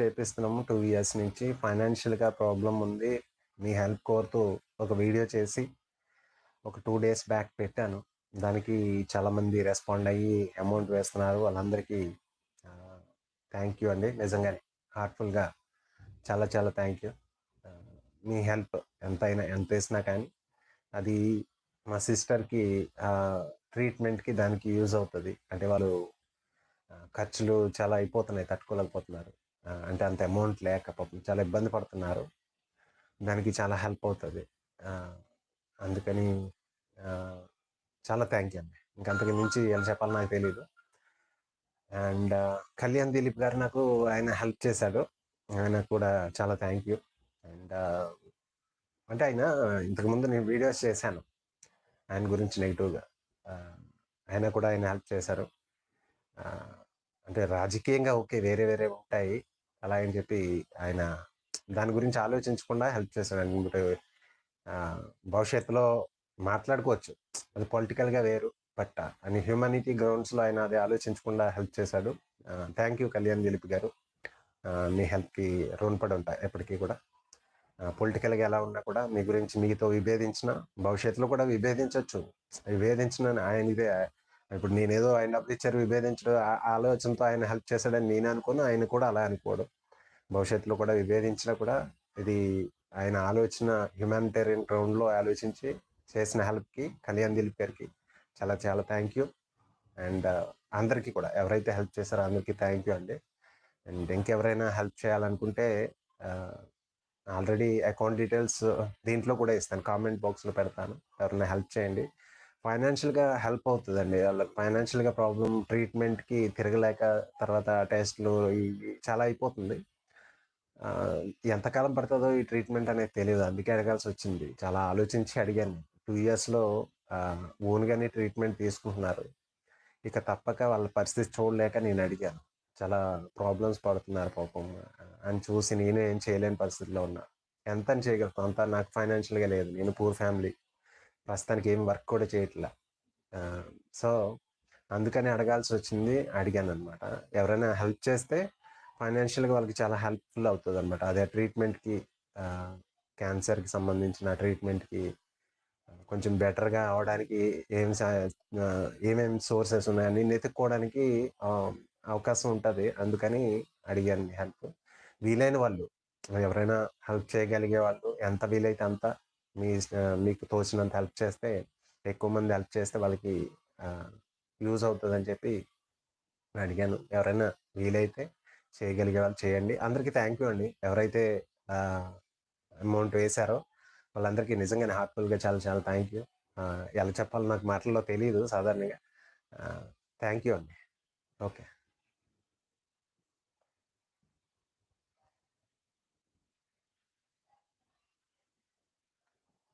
చేపిస్తున్నాము. Two years నుంచి ఫైనాన్షియల్గా problem ఉంది. మీ హెల్ప్ కోరుతూ ఒక వీడియో చేసి ఒక టూ డేస్ బ్యాక్ పెట్టాను. దానికి చాలామంది రెస్పాండ్ అయ్యి అమౌంట్ వేస్తున్నారు. వాళ్ళందరికీ థ్యాంక్ యూ అండి. నిజంగానే హార్ట్ఫుల్గా చాలా చాలా థ్యాంక్ యూ మీ హెల్ప్ ఎంతైనా ఎంత వేసినా కానీ అది మా సిస్టర్కి ట్రీట్మెంట్కి దానికి యూజ్ అవుతుంది. అంటే వాళ్ళు ఖర్చులు చాలా అయిపోతున్నాయి తట్టుకోలేకపోతున్నారు. అంటే అంత అమౌంట్ లేక పాపం చాలా ఇబ్బంది పడుతున్నారు. దానికి చాలా హెల్ప్ అవుతుంది. అందుకని చాలా థ్యాంక్ యూ అండి. ఇంకంతకు మించి ఎలా చెప్పాలో నాకు తెలియదు అండ్ కళ్యాణ్ దిలీప్ గారు నాకు ఆయన హెల్ప్ చేశాడు. ఆయన కూడా చాలా థ్యాంక్ యూ అండ్ అంటే ఆయన ఇంతకుముందు నేను వీడియోస్ చేశాను. ఆయన గురించి నెగిటివ్గా ఆయన కూడా ఆయన హెల్ప్ చేశారు. అంటే రాజకీయంగా ఓకే వేరే వేరే ఉంటాయి. అలా అని చెప్పి ఆయన దాని గురించి ఆలోచించకుండా హెల్ప్ చేశాడు అనుకుంటే భవిష్యత్తులో మాట్లాడుకోవచ్చు. అది పొలిటికల్గా వేరు బట్ అని హ్యూమానిటీ గ్రౌండ్స్లో ఆయన అది ఆలోచించకుండా హెల్ప్ చేశాడు. థ్యాంక్ యూ కళ్యాణ్ దిలీప్ గారు. మీ హెల్ప్కి రుణపడి ఉంటాయి ఎప్పటికీ కూడా. పొలిటికల్గా ఎలా ఉన్నా కూడా మీ గురించి మీతో విభేదించిన భవిష్యత్తులో కూడా విభేదించవచ్చు విభేదించిన ఆయన ఇదే ఇప్పుడు నేనేదో ఆయన డబ్బులు ఇచ్చారు విభేదించడం ఆ ఆలోచనతో ఆయన హెల్ప్ చేశాడని నేను అనుకోను ఆయన కూడా అలా అనుకోడు. భవిష్యత్తులో కూడా విభేదించినా కూడా ఇది ఆయన ఆలోచన హ్యుమానిటేరియన్ గ్రౌండ్లో ఆలోచించి చేసిన హెల్ప్కి కళ్యాణ్ దిలీప్ గారికి చాలా చాలా థ్యాంక్ యూ అండ్ అందరికీ కూడా ఎవరైతే హెల్ప్ చేశారో అందరికీ థ్యాంక్ యూ అండి. అండ్ ఇంకెవరైనా హెల్ప్ చేయాలనుకుంటే ఆల్రెడీ అకౌంట్ డీటెయిల్స్ దీంట్లో కూడా ఇస్తాను కామెంట్ బాక్స్లో పెడతాను. ఎవరైనా హెల్ప్ చేయండి. ఫైనాన్షియల్గా హెల్ప్ అవుతుందండి. వాళ్ళకి ఫైనాన్షియల్గా ప్రాబ్లం ట్రీట్మెంట్కి తిరగలేక తర్వాత టెస్ట్లు ఇవి చాలా అయిపోతుంది. ఎంతకాలం పడుతుందో ఈ ట్రీట్మెంట్ అనేది తెలియదు అందుకే అడగాల్సి వచ్చింది. చాలా ఆలోచించి అడిగాను. టూ ఇయర్స్లో ఓన్గానే ట్రీట్మెంట్ తీసుకుంటున్నారు. ఇక తప్పక వాళ్ళ పరిస్థితి చూడలేక నేను అడిగాను. చాలా ప్రాబ్లమ్స్ పడుతున్నారు పాపం. అని చూసి నేనేం ఏం చేయలేని పరిస్థితిలో ఉన్నా. ఎంత అని చేయగలుగుతాను అంత నాకు ఫైనాన్షియల్గా లేదు. నేను పూర్ ఫ్యామిలీ. ప్రస్తుతానికి ఏం వర్క్ కూడా చేయట్లా. సో అందుకని అడగాల్సి వచ్చింది అడిగాను అనమాట ఎవరైనా హెల్ప్ చేస్తే ఫైనాన్షియల్గా వాళ్ళకి చాలా హెల్ప్ఫుల్ అవుతుంది అనమాట అదే ట్రీట్మెంట్కి క్యాన్సర్కి సంబంధించిన ట్రీట్మెంట్కి కొంచెం బెటర్గా అవడానికి ఏం సా- ఏమేమి సోర్సెస్ ఉన్నాయని వెతుక్కోవడానికి అవకాశం ఉంటుంది. అందుకని అడిగాను హెల్ప్. వీలైన వాళ్ళు ఎవరైనా హెల్ప్ చేయగలిగే వాళ్ళు ఎంత వీలైతే అంత మీ మీకు తోచినంత హెల్ప్ చేస్తే ఎక్కువ మంది హెల్ప్ చేస్తే వాళ్ళకి యూజ్ అవుతుందని చెప్పి అడిగాను. ఎవరైనా వీలైతే చేయగలిగే వాళ్ళు చేయండి. అందరికీ థ్యాంక్ యూ అండి. ఎవరైతే అమౌంట్ వేశారో వాళ్ళందరికీ నిజంగానే హార్ట్ఫుల్గా చాలా చాలా థ్యాంక్ యూ. ఎలా చెప్పాలో నాకు మాటల్లో తెలియదు సాధారణంగా. థ్యాంక్ యూ అండి. ఓకే.